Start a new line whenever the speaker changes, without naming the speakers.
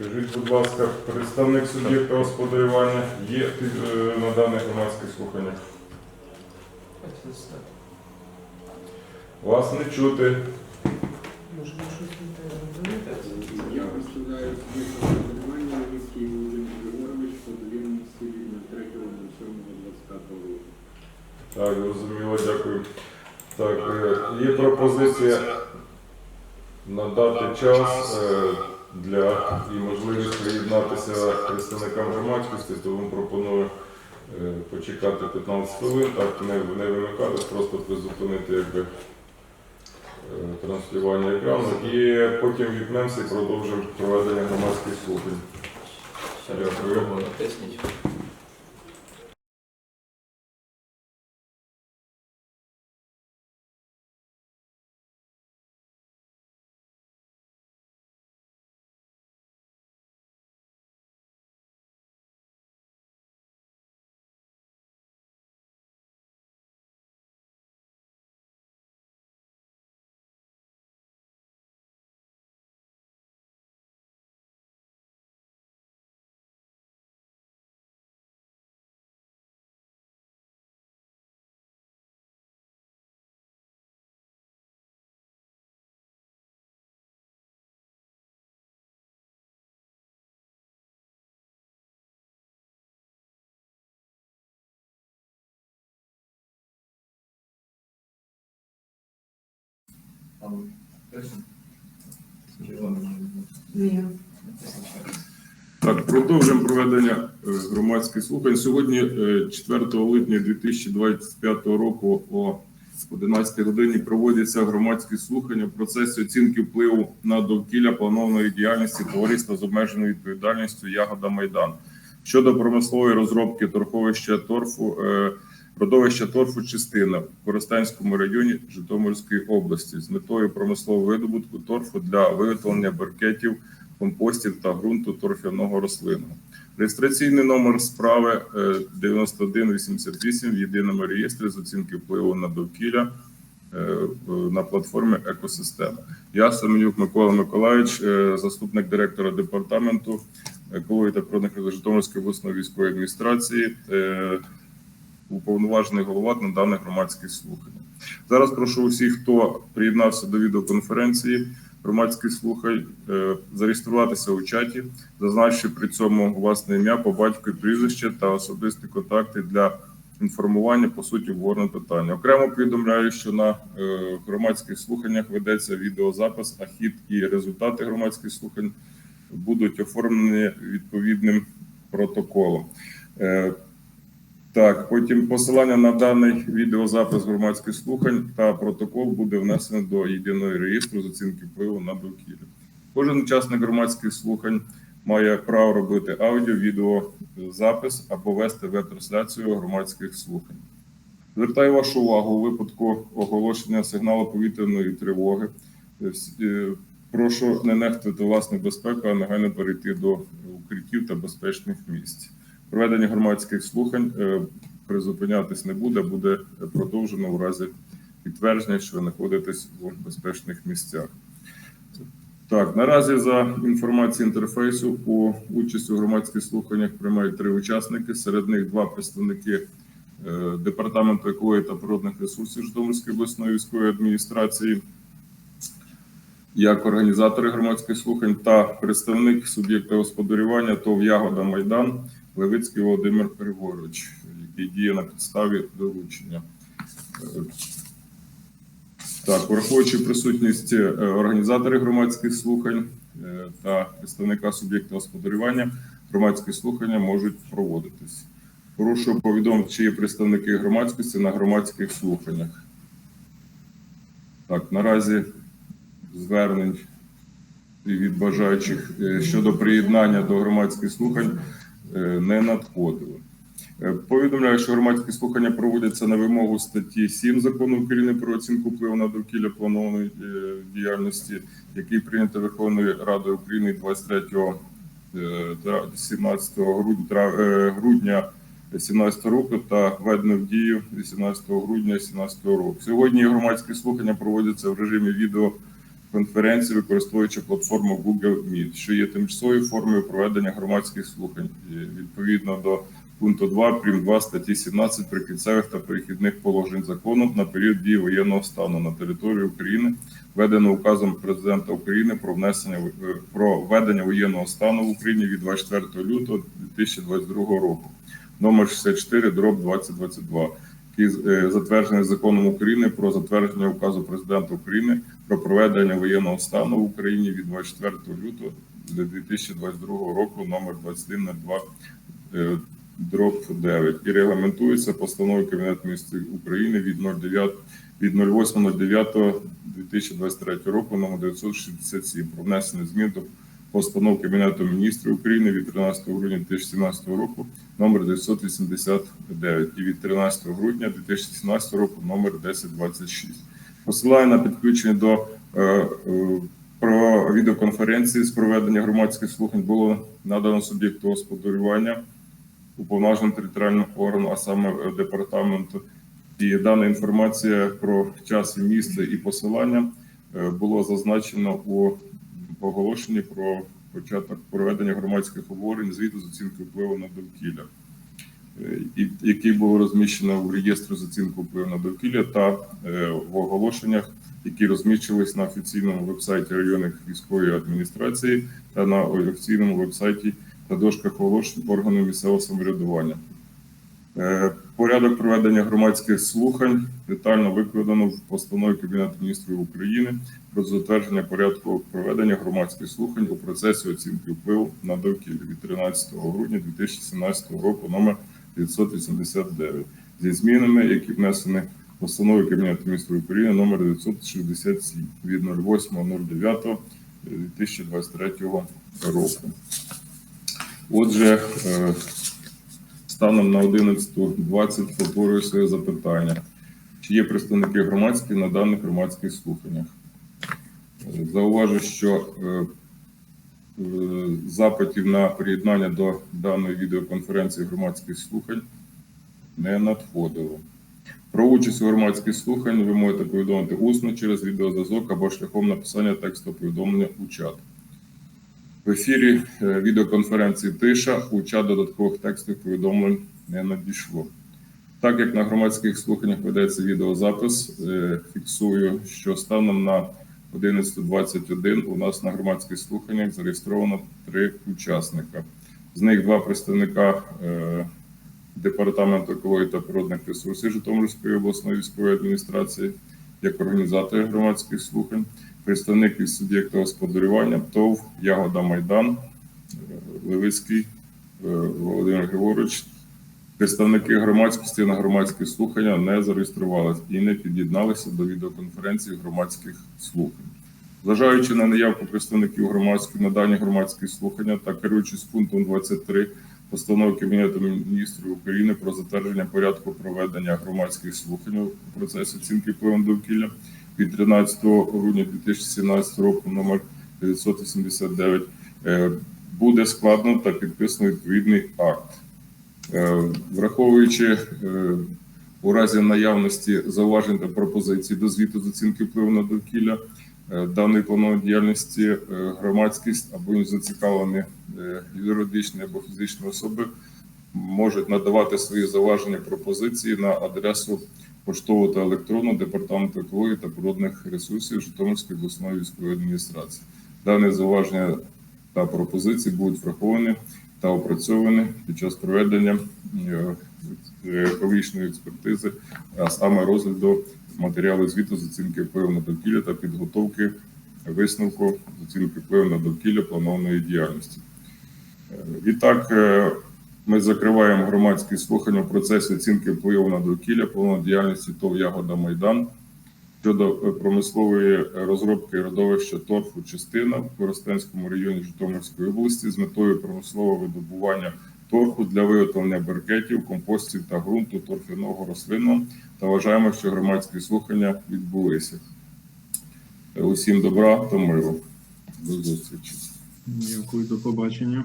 Скажіть, будь ласка, представник суб'єкта господарювання є е, на даних громадських слуханнях? Вас не чути.
Може, ви щось не розумієте?
Я представляю суб'єкта господарювання Левицький Володимир Григорович по довіреності від 03.07.25 року.
Так, зрозуміло, дякую. Так, е, є пропозиція надати час е, для і можливість приєднатися представникам громадськості, то вам пропоную е, почекати 15 хвилин, так не, не вимикати, просто призупинити якби, е, транслювання екрану і потім вікнемося і продовжимо проведення громадських слухань. Дякую.
Натисніть.
Ні.
Так, продовжуємо проведення е, громадських слухань. Сьогодні, е, 4 липня 2025 року, о 11 годині проводяться громадські слухання в процесі оцінки впливу на довкілля планованої діяльності товариства з обмеженою відповідальністю Ягода Майдан щодо промислової розробки торфовища торфу. Е, Родовища торфу частина в Коростенському районі Житомирської області з метою промислового видобутку торфу для виготовлення баркетів компостів та ґрунту торфяного рослинного. Реєстраційний номер справи е, 9188 в єдиному реєстрі з оцінки впливу на довкілля е, на платформі екосистема. Я Семенюк Микола Миколаївич, е, заступник директора департаменту екології та природних Житомирської обласної військової адміністрації, е, уповноважений голова на даних громадських слухань. Зараз прошу усіх, хто приєднався до відеоконференції громадських слухань, е, зареєструватися у чаті, зазначивши при цьому власне ім'я по батькові прізвище та особисті контакти для інформування по суті обговорення питання. Окремо повідомляю, що на е, громадських слуханнях ведеться відеозапис, а хід і результати громадських слухань будуть оформлені відповідним протоколом. Так, потім посилання на даний відеозапис громадських слухань та протокол буде внесено до єдиного реєстру з оцінки впливу на довкілля. Кожен учасник громадських слухань має право робити аудіо, відео запис або вести веб-трансляцію громадських слухань. Звертаю вашу увагу у випадку оголошення сигналу повітряної тривоги. Е, Прошу не нехтувати власну безпеку, а негайно перейти до укриттів та безпечних місць. Проведення громадських слухань е, призупинятись не буде, буде продовжено у разі підтвердження, що ви знаходитесь у безпечних місцях. Так, наразі за інформацією інтерфейсу по участі у громадських слуханнях приймають три учасники. Серед них два представники е, департаменту екології та природних ресурсів Житомирської обласної військової адміністрації, як організатори громадських слухань та представник суб'єкта господарювання ТОВ Ягода Майдан Левицький Володимир Григорович, який діє на підставі доручення. Так, враховуючи присутність е, організаторів громадських слухань е, та представника суб'єкта господарювання, громадські слухання можуть проводитись. Прошу повідомити, чи є представники громадськості на громадських слуханнях. Так, наразі звернень від бажаючих е, щодо приєднання до громадських слухань не надходило. Е, Повідомляю, що громадські слухання проводяться на вимогу статті 7 закону України про оцінку впливу на довкілля планованої е, діяльності, який прийнято Верховною Радою України 23 е, тра- 17 грудня, тра- е, грудня 17 року та введено в дію 18 грудня 17 року. Сьогодні громадські слухання проводяться в режимі відео конференції, використовуючи платформу Google Meet, що є тимчасовою формою проведення громадських слухань відповідно до пункту 2 прим. 2 статті 17 прикінцевих та перехідних положень закону на період дії воєнного стану на території України, введено указом президента України про внесення е, про введення воєнного стану в Україні від 24 лютого 2022 року, номер 64 дроб 2022 який е, затверджений законом України про затвердження указу президента України про проведення воєнного стану в Україні від 24 лютого 2022 року, номер 2102 е, дроб 9 і регламентується постановою Кабінету міністрів України від 09 від 08.09.2023 року номер 967 про внесення змін до постанов Кабінету міністрів України від 13 грудня 2017 року номер 989 і від 13 грудня 2017 року номер 1026. Посилаю на підключення до е, е, про відеоконференції з проведення громадських слухань було надано суб'єкту господарювання уповноваженому територіальному органу, а саме е, департаменту. І дана інформація про час і місце і посилання е, було зазначено у оголошенні про початок проведення громадських обговорень звіту з оцінки впливу на довкілля, е, який було розміщено в реєстрі з оцінки впливу на довкілля та е, в оголошеннях, які розміщувались на офіційному вебсайті районних військової адміністрації та на офіційному вебсайті та дошках оголошень органів місцевого самоврядування. Порядок проведення громадських слухань детально викладено в постанові Кабінету міністрів України про затвердження порядку проведення громадських слухань у процесі оцінки впливу на довкілля від 13 грудня 2017 року номер 989 зі змінами, які внесені в постанові Кабінету міністрів України номер 967 від 08.09.2023 року. Отже, е, станом на 11.20 повторюю своє запитання. Чи є представники громадські на даних громадських слуханнях? Зауважу, що е, е, запитів на приєднання до даної відеоконференції громадських слухань не надходило. Про участь у громадських слухань ви можете повідомити усно через відеозв'язок або шляхом написання тексту повідомлення у чат. В ефірі е, відеоконференції Тиша у чат додаткових текстів повідомлень не надійшло. Так як на громадських слуханнях ведеться відеозапис, е, фіксую, що станом на 11.21 у нас на громадських слуханнях зареєстровано три учасника. З них два представника е, департаменту екології та природних ресурсів Житомирської обласної військової адміністрації як організатори громадських слухань, представник від суб'єкта господарювання ТОВ Ягода Майдан, Левицький е, Володимир Григорович. Представники громадськості на громадські слухання не зареєструвалися і не під'єдналися до відеоконференції громадських слухань. Зважаючи на наявку представників громадської на дані громадські слухання та керуючись пунктом 23 постанови Кабінету міністрів України про затвердження порядку проведення громадських слухань у процесі оцінки впливу довкілля від 13 грудня 2017 року номер 989 е, буде складно та підписано відповідний акт. Е, Враховуючи е, у разі наявності зауважень та пропозицій до звіту з оцінки впливу на довкілля даної планової діяльності громадськість або зацікавлені юридичні або фізичні особи можуть надавати свої зауваження пропозиції на адресу поштову та електронну департаменту екології та природних ресурсів Житомирської обласної військової адміністрації. Дані зауваження та пропозиції будуть враховані та опрацьовані під час проведення е, екологічної експертизи, а саме розгляду матеріалу звіту з оцінки впливу на довкілля та підготовки висновку з оцінки впливу на довкілля планованої діяльності. Е, Відтак, е, ми закриваємо громадські слухання в процесі оцінки впливу на довкілля планованої діяльності ТОВ Ягода Майдан щодо е, промислової розробки родовища торфу частина в Коростенському районі Житомирської області з метою промислового видобування торфу для виготовлення баркетів, компостів та ґрунту торфяного рослинного та вважаємо, що громадські слухання відбулися. Е, Усім добра та миру. До зустрічі.
Дякую, до побачення.